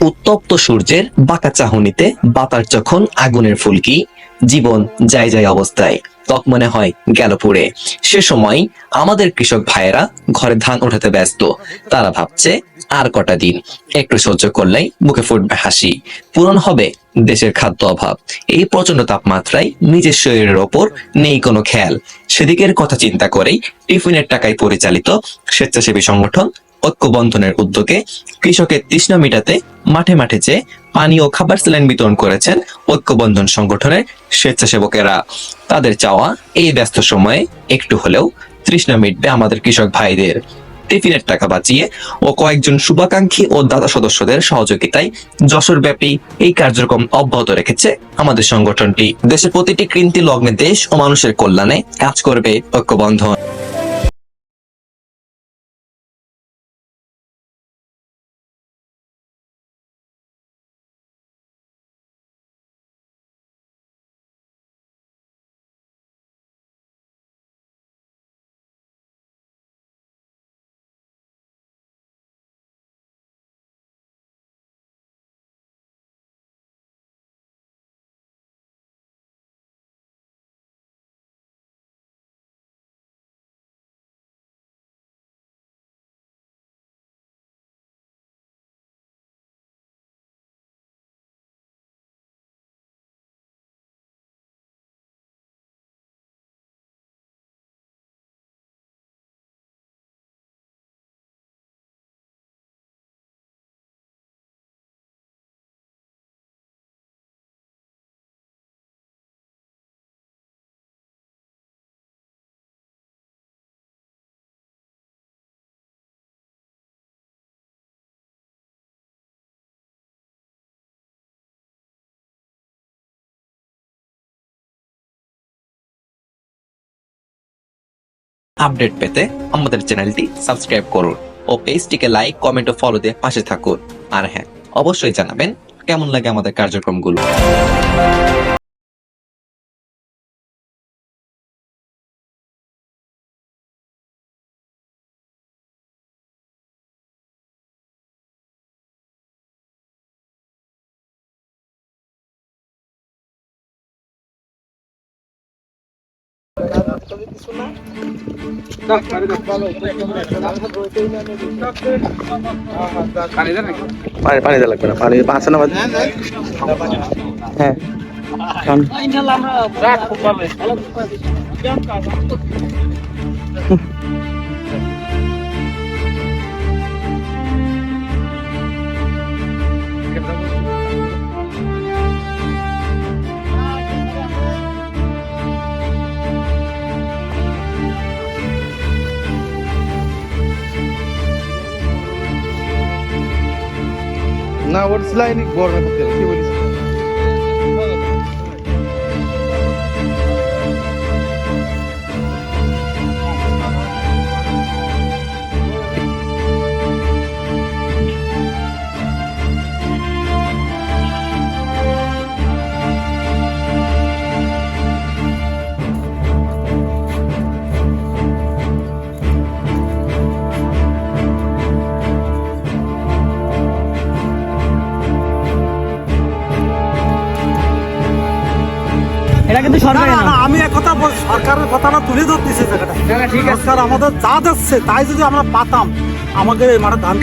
উত্তপ্ত সূর্যের বাঁকা চাহনিতে বাতাস যখন আগুনের ফুলকি, জীবন যায় যায় অবস্থায়। ত্বক মনে হয় গেল পুড়ে। সে সময় আমাদের কৃষক ভাইয়েরা ঘরে ধান ওঠাতে ব্যস্ত। তারা ভাবছে, আর কটা দিন? একটু সহ্য করলেই মুখে ফুটবে হাসি। পূরণ হবে দেশের খাদ্য অভাব। এই প্রচণ্ড তাপমাত্রায় নিজের শরীরের ওপর নেই কোনো খেয়াল। সেদিকের কথা চিন্তা করেই টিফিনের টাকায় পরিচালিত স্বেচ্ছাসেবী সংগঠন ঐক্যবন্ধনের উদ্যোগে কৃষকের তৃষ্ণা মেটাতে মাঠে মাঠে যে পানি ও খাবার স্যালাইন বিতরণ করেছেন ঐক্যবন্ধন সংগঠনের স্বেচ্ছাসেবকেরা। তাদের চাওয়া এই ব্যস্ত সময়ে একটু হলেও তৃষ্ণা মিটবে আমাদের কৃষক ভাইদের। টিফিনের টাকা বাঁচিয়ে ও কয়েকজন শুভাকাঙ্ক্ষী ও দাতা সদস্যদের সহযোগিতায় যশোর ব্যাপী এই কার্যক্রম অব্যাহত রেখেছে আমাদের সংগঠনটি। দেশের প্রতিটি কৃন্তি লগ্নে দেশ ও মানুষের কল্যাণে কাজ করবে ঐক্যবন্ধন। আপডেট পেতে আমাদের চ্যানেলটি সাবস্ক্রাইব করুন। ও পেজটিকে লাইক, কমেন্ট ও ফলো দিয়ে পাশে থাকুন। আর হ্যাঁ অবশ্যই জানাবেন কেমন লাগে আমাদের কার্যক্রমগুলো। পানি পানি দেওয়া লাগবে না পানি আছে না? হ্যাঁ খান। না ওর সেলাইনি গরমে করতে হবে, কি বলিস এটা কিন্তু সরকার না, আমি এক কথা বল- সরকারের কথাটা তুলে ধরতেছি জায়গাটা। সরকার আমাদের যা যাচ্ছে তাই যদি আমরা পাতাম আমাদের এই মাঠে ধান।